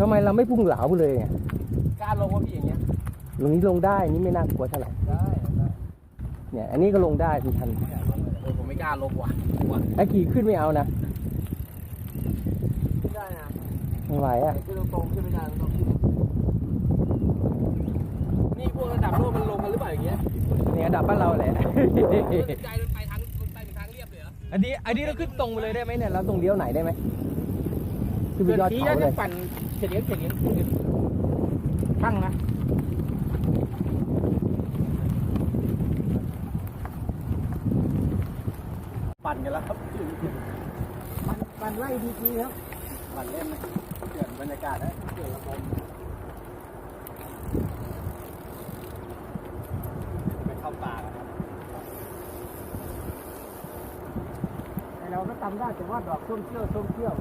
ทำไมเราไม่พุ่งเหลาไปเลยไงกล้าลงว่าพี่อย่างเงี้ยตรงนี้ลงได้นี่ไม่น่ากลัวเท่าไหร่ได้ได้เนี่ย อันนี้ก็ลงได้พี่ทันเนี่ยลงเลยเออผมไม่กล้าลงว่ะกลัวไอ้ขี่ขึ้นไม่เอานะไม่ได้นะไม่ไหวอะขึ้นตรงๆขึ้นไม่ได้ต้องขึ้นนี่พวกระดับโลกมันลงกันหรือเปล่าอย่างเงี้ยเนี่ยอันดับบ้านเราแหละใจมันไปทางมันไปเป็นทางเรียบเลยเหรออันนี้อันนี้เราขึ้นตรงไปเลยได้ไหมเนี่ยเราตรงเลี้ยวไหนได้ไหมขึ้นไปเกิดยอดทีเขาแล้วเลจะยปั่น เฉียดเฉียดเฉียดเฉียดช่างนะปั่นกันแล้วครับปั่นปั่นไล่ดีทีครับปั่นเล่นนะเปลี่ยนบรรยากาศนะเปลี่ยนระบบไปเข้าป่ากันครับไอเราก็จำได้แต่ว่าดอกส้มเชี่ยวส้มเชี่ยว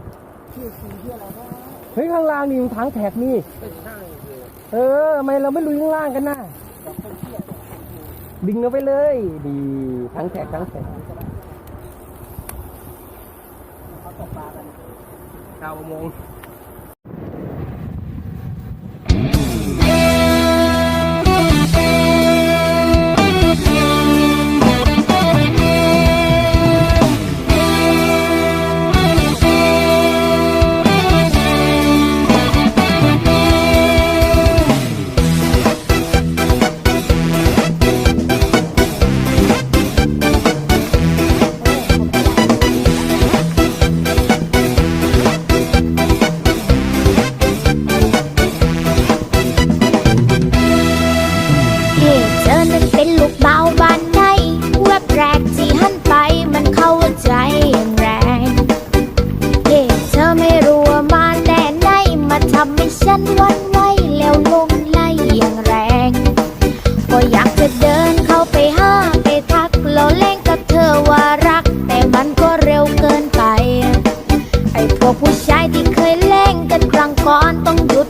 ชื่อสีที่อะไรนะเฮ้ยข้างล่างนี่มันทางแท็กนี่เป็นช่างคือเออทำไมเราไม่ลุยข้างล่างกันนะดอกส้มเชี่ยวดึงเอาไปเลย ดีทั้งแท็กทั้งแท็กเขาตกปลากันชาวประมง รั้ง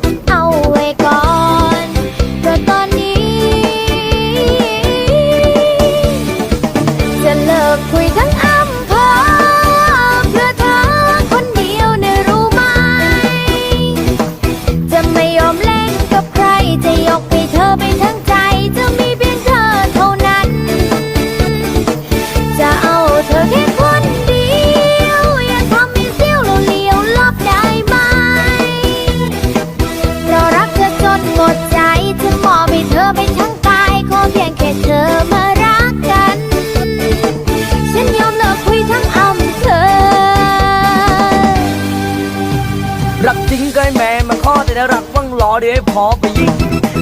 รักจริงก็ให้แม่มาขอแต่ถ้ารักว่างรอเดี๋ยวให้พอไปยิง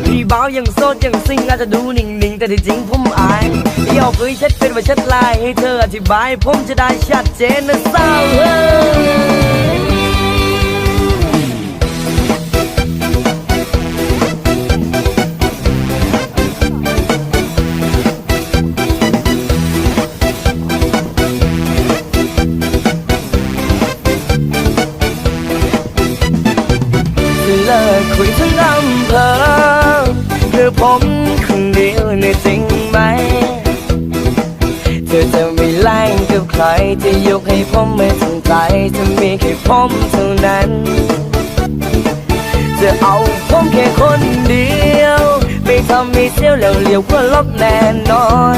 พี่บ้าวยังโสดยังซิงอาจจะดูนิ่งๆ แต่ที่จริงผมอายที่เอาเคยเช็ดเป็นว่าเช็ดลายให้เธออธิบาย ผมจะได้ชัดเจนนะสาวเฮ้ เลิกคุยทั้งอำเภอคือผมคนเดียวเนี่ยจริงไหม เธอจะไม่แล่งกับใครจะยกให้ผมไม่สนใจจะมีแค่ผมเท่านั้น จะเอาผมแค่คนเดียว ไม่ทำให้เสียวแล้วเหลียวก็ลบแน่นอน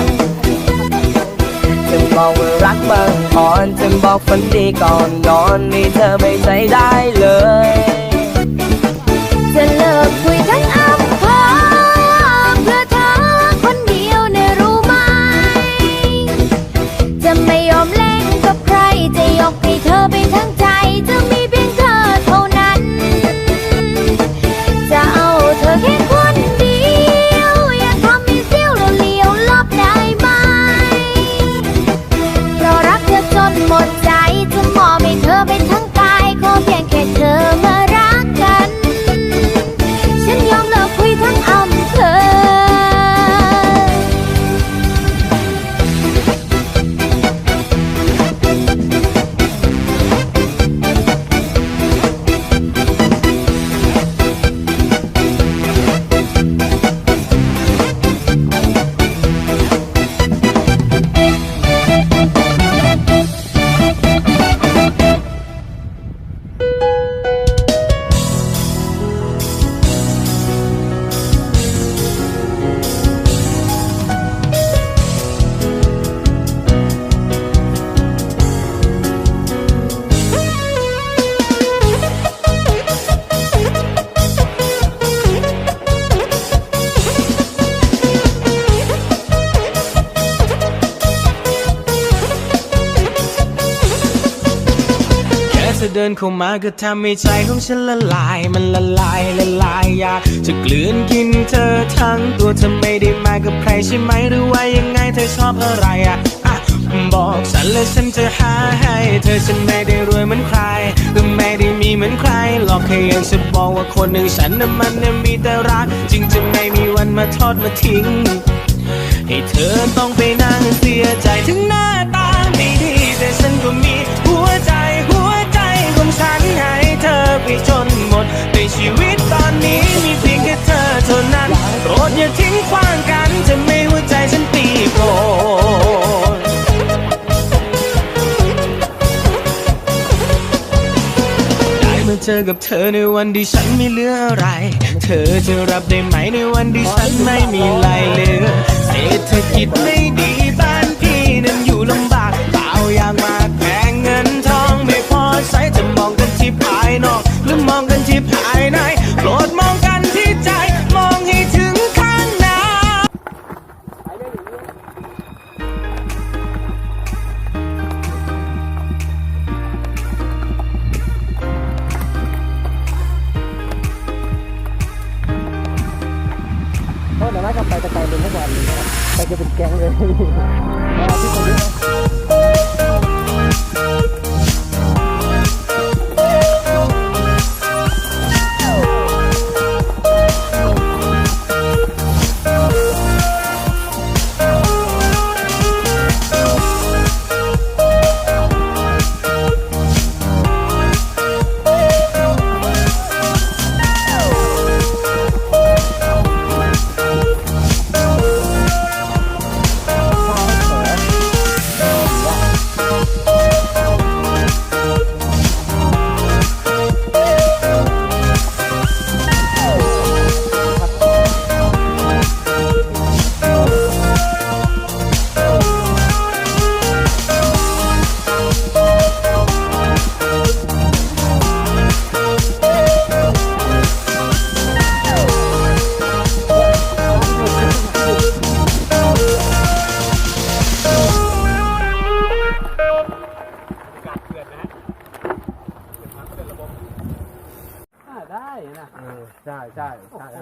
จะบอกว่ารักบางอ่อนจะบอกฝันดีก่อนนอนนี่เธอไม่ใจได้เลย นเข้ามาก็ทำให้ใจของฉันละลาย มันละลายละลายอยากจะกลืนกินเธอทั้งตัวเธอไม่ได้มากับใครใช่ไหมหรือว่ายังไงเธอชอบอะไรอะอะบอกฉันและฉันจะหาให้เธอฉันไม่ได้รวยเหมือนใครก็ไม่ได้มีเหมือนใครหรอกแค่อยากจะบอกว่าคนหนึ่งฉันน่ะมันน่ะมีแต่รักจริงจะไม่มีวันมาทอดมาทิ้ง ให้เธอต้องไปนั่งเโปรดอย่าทิ้งขว้างกันจะไม่หัวใจฉันตีโกรธได้มาเจอกับเธอในวันที่ฉันไม่เหลืออะไร เธอจะรับได้ไหมในวันที่ฉันไม่มีอะไรเหลือเศรษฐกิจไม่ดีบ้านพี่นั้นอยู่ลำบากเปล่าอย่างมากแพงเงินทองไม่พอใช้จะมองกันที่ภายนอก หรือมองกันที่ภาย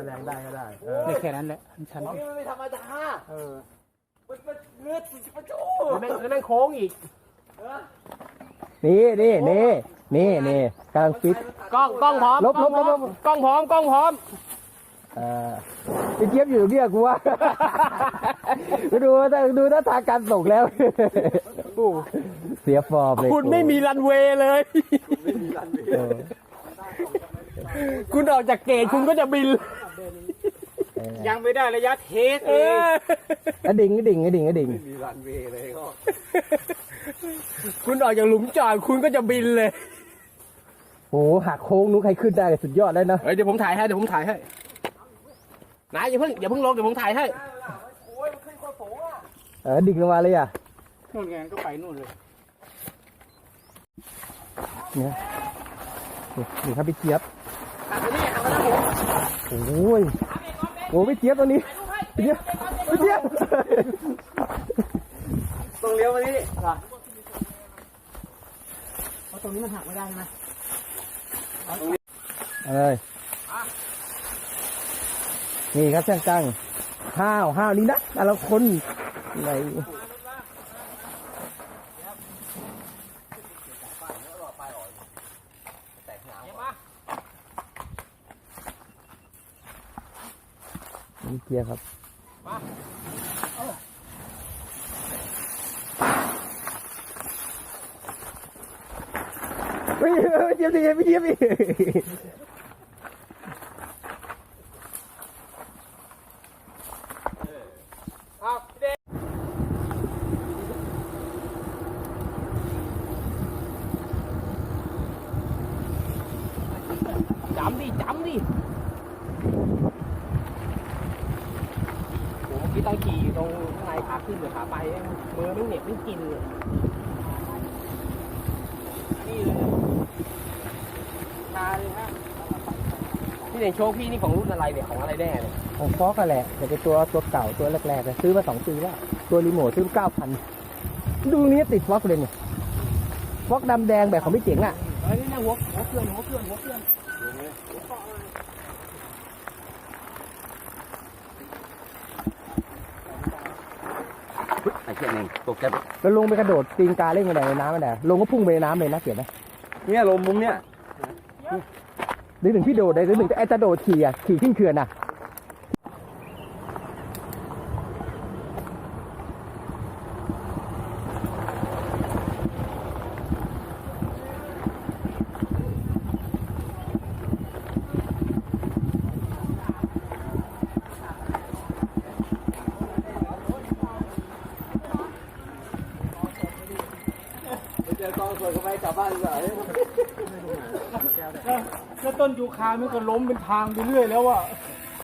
ใช่ถ้าแรงได้ก็ได้เออนี่แค่นั้นแหละฉันมันไม่ธรรมดาเออมันมันเงือดสุดประโจแล้วแม่งแล้วแม่งโค้งอีกนี่นี่นี่นี่นี่กำลังฟิต กล้องกล้องพร้อมลบลบลบลบ กล้องพร้อมกล้องพร้อมเออพี่เจี๊ยบอยู่ตรงเนี้ยกูว่าดูดูดูหน้าทางการส่งแล้ว เสียฟอร์มเลยคุณไม่มีรันเวย์เลยเออคุณออกจากเกตคุณก็จะบินเออ ยังไม่ได้ระยะเทสเอออะดิ่งอะดิ่งอะดิ่งอะดิ่งคุณออกจากหลุมจอดคุณก็จะบินเลยโอ้หักโค้งนู้นใครขึ้นได้สุดยอดแล้วนะเฮ้ยเดี๋ยวผมถ่ายให้เดี๋ยวผมถ่ายให้นายอย่าเพิ่งอย่าเพิ่งลงเดี๋ยวผมถ่ายให้เออดิ่งลงมาเลยอะนู่นไงก็ไปนู่นเลยเนี่ยนี่นี่ครับพี่เจี๊ยบตัดไปนี่ตัดไปนะผมโอ้ย โอ้พี่เจี๊ยบตรงนี้พี่เจี๊ยบพี่เจี๊ยบต้องเลี้ยวมานี่เพราะตรงนี้มันหักไม่ได้ใช่ไหมเอาเลยนี่ครับช่างตั้งห้าวห้าวนี่นะแต่ละคนไหน นี่เกียร์ครับไม่ไม่เจี๊ยบดิไม่เจี๊ยบดิจำดิจำดิโหเมื่อกี้ตอนขี่ตรง ข้างในขาขึ้นหรือขาไปมือไม่เหน็บไม่กินเลยนี่เลยมาเลยฮะพี่เด่นโชคพี่นี่ของรุ่นอะไรเนี่ยของอะไรแน่เนี่ยของฟอกกันแหละแต่เป็นตัวตัวเก่าตัวแรกๆเลยซื้อมาสองปีแล้วตัวรีโมทซื้อเก้าพันดูนี้ติดฟอกเลยเนี่ยฟอกดำแดงแบบของพี่เจ๋งอะเเฮ้ยนี่นะหัวหัวเกลือนหัวเกลือนหัวเกลือน เขียนเองตกใจแล้วลงไปกระโดดตีนกาเล่นกันในน้ำมันแหนลงก็พุ่งไปในน้ำเลยนะเกียรตินะเนี่ยลมมุมเนี่ยนึกถึงพี่โดดเลยนึกถึงไอ้จะโดดขี่อะขี่ขึ้นเขื่อนอะ สวยก็ไปกลับบ้านดีกว่าแล้วต้นยูคามันก็ล้มเป็นทางไปเรื่อยแล้วอะ